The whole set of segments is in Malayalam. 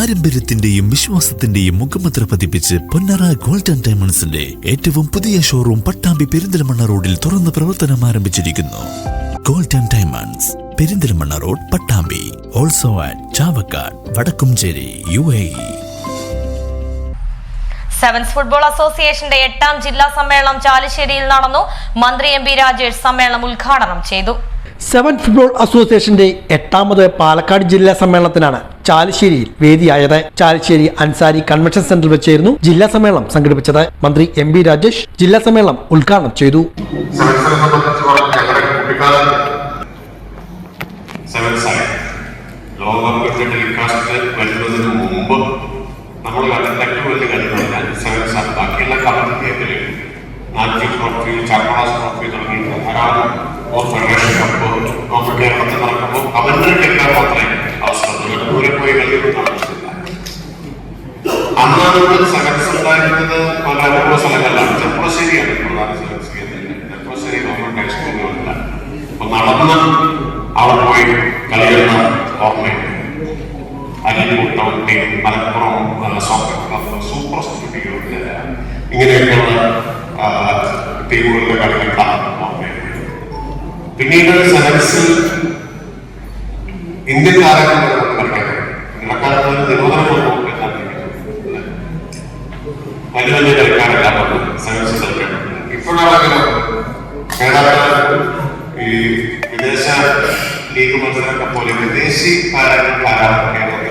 പാരമ്പര്യത്തിന്റെയും വിശ്വാസത്തിന്റെയും മുഖമുദ്ര പതിപ്പിച്ച് പൊന്നറ ഗോൾഡൻ ഡയമണ്ട്സിന്റെ ഏറ്റവും പുതിയ ഷോറൂം പട്ടാമ്പി പെരിന്തൽമണ്ണ റോഡിൽ തുറന്ന് പ്രവർത്തനം ആരംഭിച്ചിരിക്കുന്നു. Gold and diamonds Perinthalmanna road Pattambi. Also at Chavakkad Vadakkumchery U A sevens football അസോസിയേഷന്റെ എട്ടാം ജില്ലാ സമ്മേളനം ചാലിശ്ശേരിയിൽ നടന്നു. മന്ത്രി എം പി രാജേഷ് സമ്മേളനം ഉദ്ഘാടനം ചെയ്തു. സെവൻ ഫുട്ബോൾ അസോസിയേഷന്റെ എട്ടാമത് പാലക്കാട് ജില്ലാ സമ്മേളനത്തിനാണ് ചാലിശ്ശേരിയിൽ വേദിയായത്. ചാലിശ്ശേരി അൻസാരി കൺവെൻഷൻ സെന്ററിൽ വെച്ചായിരുന്നു ജില്ലാ സമ്മേളനം സംഘടിപ്പിച്ചത്. മന്ത്രി എം പി രാജേഷ് ജില്ലാ സമ്മേളനം ഉദ്ഘാടനം ചെയ്തു. ലോകകപ്പ് ടെലികാസ്റ്റ് വരുന്നതിന് മുമ്പ് നമ്മൾ കണ്ട ട്രോഫി തുടങ്ങി ധാരാളം ഫെഡറേഷൻ കപ്പ് നമുക്ക് കേരളത്തിൽ നടക്കുമ്പോൾ അവരുടെ കളിക്കാൻ മാത്രമേ അവസരത്തിൽ ദൂരെ പോയി കളിയൊന്നും നടന്നിട്ടില്ല അന്ന് നമ്മൾ സെവൻസ് ഉണ്ടായിരുന്നത് പല അനുഭവ സ്ഥലങ്ങളിലാണ് ചെറുപ്പശ്ശേരിയാണ് പ്രധാന കേന്ദ്രം ചെറുപ്പശ്ശേരി ഗവൺമെന്റ് ഹൈസ്കൂളുകളില്ല അപ്പൊ നടന്ന് അവിടെ പോയി കളിക്കുന്ന ഓർമ്മയുണ്ട് അരിക്കൂട്ടം മലപ്പുറം സൂപ്പർ ഇങ്ങനെയൊക്കെയുള്ള ആ, കാണുന്ന ഓർമ്മയുണ്ട് പിന്നീട് സെവൻസിൽ ഇന്ത്യൻ താരങ്ങൾ ഇടക്കാലത്ത് നിരോധനമൊന്നും വലിയ ഇപ്പോഴാണെങ്കിലും ഈ വിദേശ ലീഗ് മത്സരമൊക്കെ പോലെ വിദേശി താരങ്ങൾ ധാരാളം കേരളത്തിൽ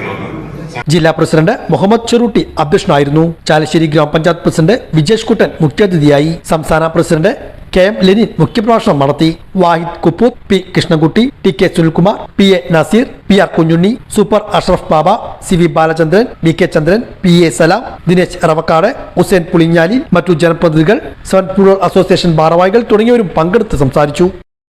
ജില്ലാ പ്രസിഡന്റ് മുഹമ്മദ് ചെറുട്ടി അധ്യക്ഷനായിരുന്നു. ചാലശ്ശേരി ഗ്രാമപഞ്ചായത്ത് പ്രസിഡന്റ് വിജേഷ് കുട്ടൻ മുഖ്യാതിഥിയായി. സംസ്ഥാന പ്രസിഡന്റ് കെ എം ലെനിൻ മുഖ്യപ്രഭാഷണം നടത്തി. Vahid Kupputh P Krishnankutty T K Sunilkumar P A Nazeer P R Kunjunni super Ashraf Baba C V Balachandran V K Chandran P A Salam Dinesh Ravakkad Hussain Pulinjali മറ്റു ജനപ്രതിനിധികൾ സെവൻ അസോസിയേഷൻ ഭാരവാഹികൾ തുടങ്ങിയവരും പങ്കെടുത്ത് സംസാരിച്ചു.